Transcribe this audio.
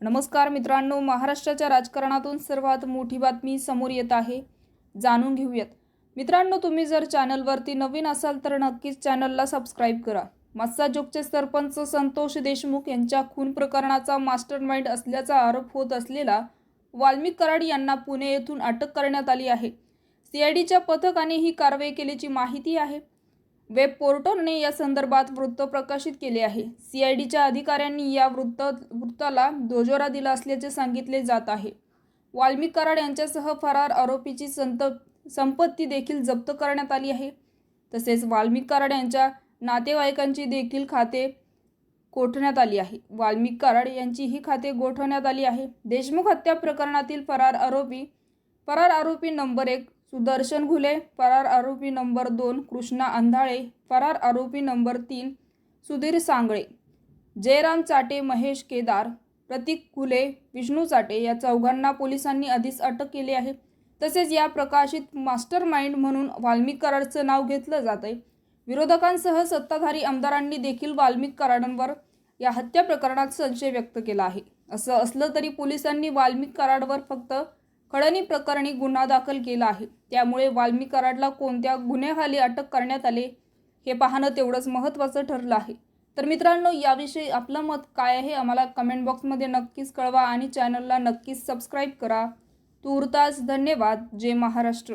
नमस्कार मित्रांनो महाराष्ट्राच्या राजकारणातून सर्वात मोठी बातमी समोर येत आहे. जाणून घेऊयात. मित्रांनो तुम्ही जर चॅनलवरती नवीन असाल तर नक्कीच चॅनलला सबस्क्राईब करा. मस्साजोगचे सरपंच संतोष देशमुख यांच्या खून प्रकरणाचा मास्टर माइंड असल्याचा आरोप होत असलेला वाल्मिक कराड यांना पुणे येथून अटक करण्यात आली आहे. सीआयडीच्या पथकाने ही कारवाई केल्याची माहिती आहे. वेब पोर्टलने या संदर्भात वृत्त प्रकाशित केले आहे. सीआयडीच्या अधिकाऱ्यांनी या वृत्त वृत्ताला दोजोरा दिला असल्याचे सांगितले जात आहे. वाल्मिक कराड यांच्यासह फरार आरोपीची संत संपत्ती देखील जप्त करण्यात आली आहे. तसेच वाल्मिक कराड यांच्या नातेवाईकांची देखील खाते गोठवण्यात आली आहे. वाल्मिक कराड यांची ही खाते गोठवण्यात आली आहे. देशमुख हत्या प्रकरणातील फरार आरोपी फरार आरोपी नंबर एक सुदर्शन घुले फरार आरोपी नंबर दोन कृष्णा अंधाळे फरार आरोपी नंबर तीन सुधीर सांगळे जयराम चाटे महेश केदार प्रतीक घुले विष्णू चाटे या चौघांना पोलिसांनी आधीच अटक केली आहे. तसेच या प्रकाशित मास्टर माइंड म्हणून वाल्मिक कराडचं नाव घेतलं जात आहे विरोधकांसह सत्ताधारी आमदारांनी देखील वाल्मिक कराडांवर या हत्या प्रकरणात संशय व्यक्त केला आहे. असं असलं तरी पोलिसांनी वाल्मिक कराडवर फक्त खडणी प्रकरणी गुन्हा दाखल केला आहे. त्यामुळे वाल्मिक कराडला कोणत्या गुन्ह्याखाली अटक करण्यात आले हे पाहणं तेवढंच महत्त्वाचं ठरलं आहे. तर मित्रांनो याविषयी आपलं मत काय आहे आम्हाला कमेंट बॉक्समध्ये नक्कीच कळवा आणि चॅनलला नक्कीच सबस्क्राईब करा. तूर्तास धन्यवाद. जय महाराष्ट्र.